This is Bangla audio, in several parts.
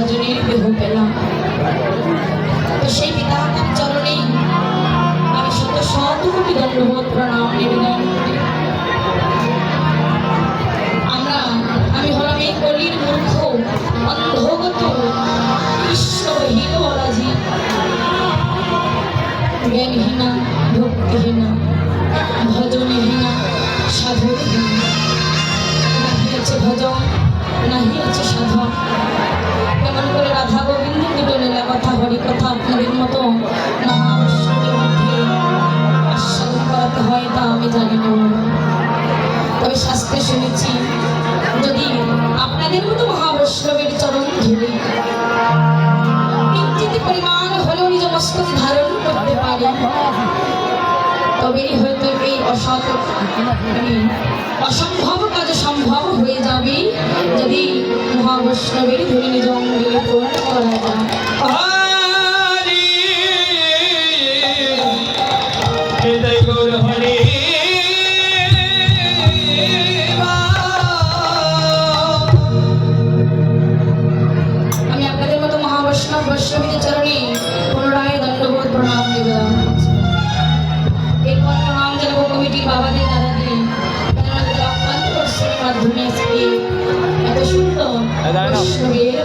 ভজনের দেহ পেলাম। তো সেই পিতা চরণে আমি শত শত কোটি দণ্ডবোধ প্রণাম নিবেদন আমরা, আমি হলাম এই কলির মূর্খ, অন্ধগত ঈশ্বরহীন জ্ঞানহীনা, ভক্তিহীনা, ভজনহীনা সাধনহীনা ভজন। কেমন করে রাধা গোবিন্দ হরি কথা, আপনাদের মতো আস্বাদন হয় তা জানি না। তবে শাস্ত্রে শুনেছি, যদি আপনাদের মতো মহাবৈষ্ণবের চরণ ধরে কিঞ্চিত পরিমাণ হলেও নিজ মস্তকে ধারণ করতে পারি, তবেই হয়তো এই অসৎ মানে অসম্ভব কাজ সম্ভব হয়ে যাবে যদি মহাবৈষ্ণবের ধরে নিজ অঙ্গে করা যায় আমি আপনাদের মতো মহাবৈষ্ণব বৈষ্ণবীদের চরণে পুনরায় দণ্ডবোধ প্রণাম করছি। এরপর প্রণাম জানাব কমিটির বাবাদের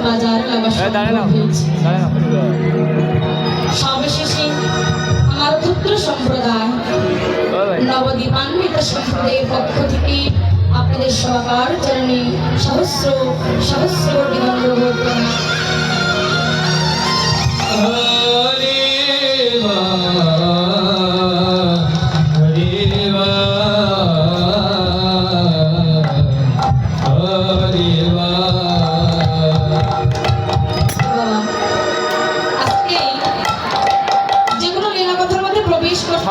বাজার লাগা সম্ভব হয়েছে। সর্বশেষে আমার পুত্র সম্প্রদায় নবদ্বীপান্বিত সম্প্রদায়ের পক্ষ থেকে আপনাদের সবার চরণে সহস্র সহস্র দণ্ডবোধ প্রণাম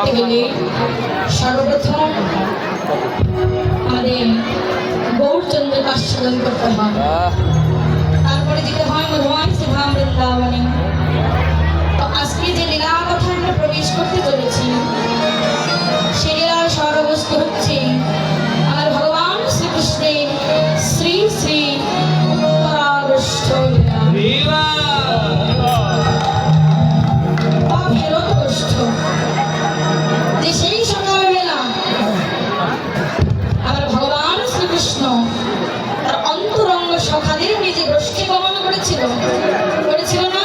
গেলে সর্বপ্রথম আমাদের গৌরচন্দ্রকে আস্বাদন করতে হয় গোষ্ঠী গমন করেছিল করেছিল না?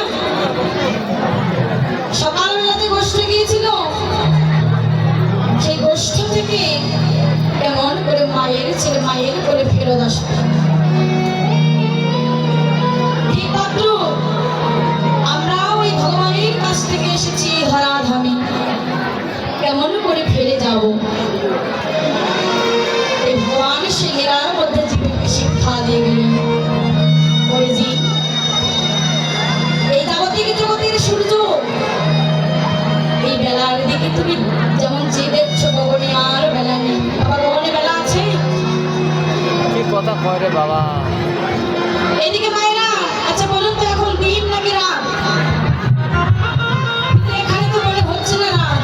সকালবেলাতে গোষ্ঠী গিয়েছিল? সেই গোষ্ঠী থেকে কেমন করে মায়ের ছেলে, মায়ের করে ফেরত ওই ভগবানের কাছ থেকে এসেছি, ধরাধামে। কেমন করে ফিরে যাব? কথা কয় রে বাবা? এদিকে মায়েরা আচ্ছা বলুন তো এখন দিন নাকি রাত এখানে তো বলে হচ্ছে না রাত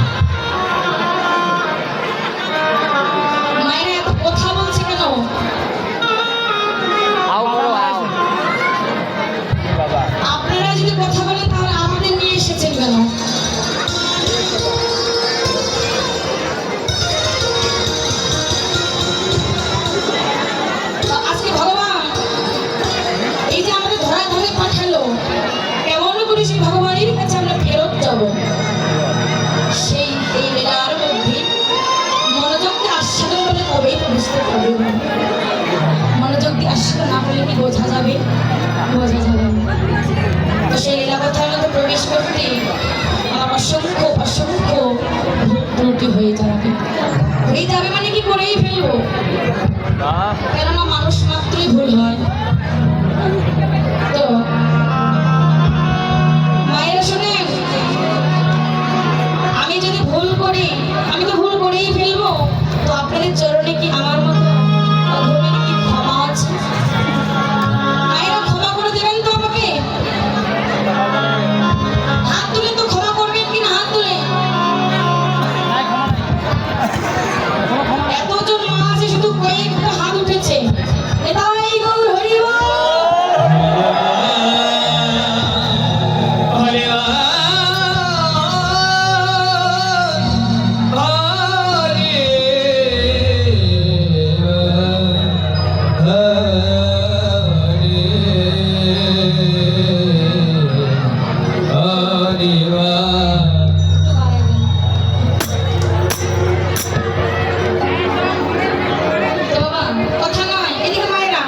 মায়েরা এত কথা বলছে কেন? আও বলো আও। আপনারা যদি কথা বলেন তাহলে আমাদের নিয়ে এসেছেন কেন? জন্যে আমার সম্মুখ অসম্মুখ হয়ে যাবে। হয়ে যাবে মানে কি করেই ফেলব? কেননা